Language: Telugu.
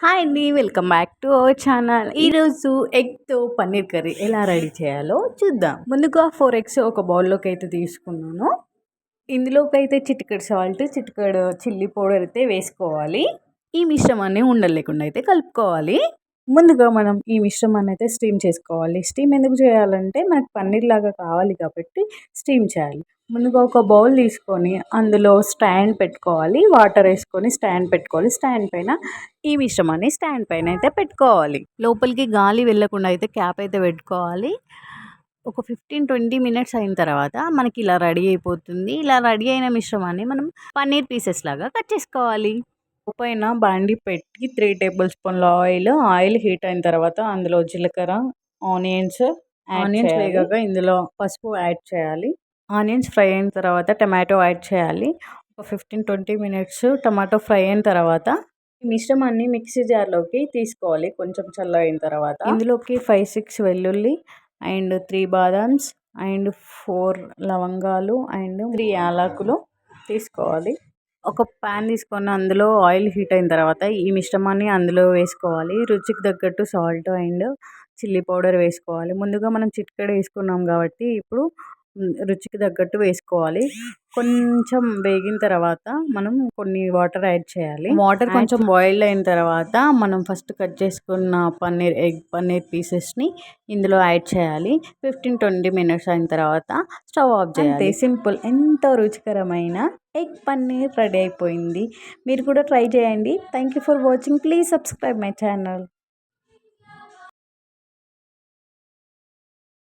హాయ్ అండి welcome back to our channel. ఈరోజు ఎగ్తో పన్నీర్ కర్రీ ఎలా రెడీ చేయాలో చూద్దాం. ముందుగా ఫోర్ ఎగ్స్ ఒక బౌల్లోకి అయితే తీసుకున్నాను. ఇందులోకి అయితే చిటికెడు సాల్ట్ చిటికెడు చిల్లీ పౌడర్ అయితే వేసుకోవాలి. ఈ మిశ్రమాన్ని ఉండలేకుండా అయితే కలుపుకోవాలి. ముందుగా మనం ఈ మిశ్రమాన్ని అయితే స్టీమ్ చేసుకోవాలి. స్టీమ్ ఎందుకు చేయాలంటే మనకు పన్నీర్ లాగా కావాలి కాబట్టి స్టీమ్ చేయాలి. ముందుగా ఒక బౌల్ తీసుకొని అందులో స్టాండ్ పెట్టుకోవాలి. వాటర్ వేసుకొని స్టాండ్ పెట్టుకోవాలి. స్టాండ్ పైన ఈ మిశ్రమాన్ని స్టాండ్ పైన అయితే పెట్టుకోవాలి. లోపలికి గాలి వెళ్ళకుండా అయితే క్యాప్ అయితే పెట్టుకోవాలి. ఒక ఫిఫ్టీన్ ట్వంటీ మినిట్స్ అయిన తర్వాత మనకి ఇలా రెడీ అయిపోతుంది. ఇలా రెడీ అయిన మిశ్రమాన్ని మనం పన్నీర్ పీసెస్ లాగా కట్ చేసుకోవాలి. పైన బాండి పెట్టి త్రీ టేబుల్ స్పూన్ల ఆయిల్ ఆయిల్ హీట్ అయిన తర్వాత అందులో జీలకర్ర ఆనియన్స్ ఆనియన్స్ వేగాక ఇందులో పసుపు యాడ్ చేయాలి. ఆనియన్స్ ఫ్రై అయిన తర్వాత టమాటో యాడ్ చేయాలి. ఒక fifteen twenty minutes tomato fry అయిన తర్వాత ఈ మిశ్రమాన్ని మిక్సీ జార్లోకి తీసుకోవాలి కొంచెం చల్ల అయిన తర్వాత. ఇందులోకి ఫైవ్ సిక్స్ వెల్లుల్లి అండ్ త్రీ బాదామ్స్ అండ్ ఫోర్ లవంగాలు అండ్ త్రీ యాలకులు తీసుకోవాలి. ఒక ప్యాన్ తీసుకొని అందులో ఆయిల్ హీట్ అయిన తర్వాత ఈ మిశ్రమాన్ని అందులో వేసుకోవాలి. రుచికి తగ్గట్టు సాల్ట్ అండ్ చిల్లీ పౌడర్ వేసుకోవాలి. ముందుగా మనం చిట్కడ వేసుకున్నాం కాబట్టి ఇప్పుడు రుచికి తగ్గట్టు వేసుకోవాలి. కొంచెం వేగిన తర్వాత మనం కొన్ని వాటర్ యాడ్ చేయాలి. వాటర్ కొంచెం బాయిల్ అయిన తర్వాత మనం ఫస్ట్ కట్ చేసుకున్న పన్నీర్ ఎగ్ పన్నీర్ పీసెస్ని ఇందులో యాడ్ చేయాలి. ఫిఫ్టీన్ ట్వంటీ మినిట్స్ అయిన తర్వాత స్టవ్ ఆఫ్ చేయాలి. సింపుల్. ఎంతో రుచికరమైన ఎగ్ పన్నీర్ రెడీ అయిపోయింది. మీరు కూడా ట్రై చేయండి. Thank you for watching. Please subscribe my channel.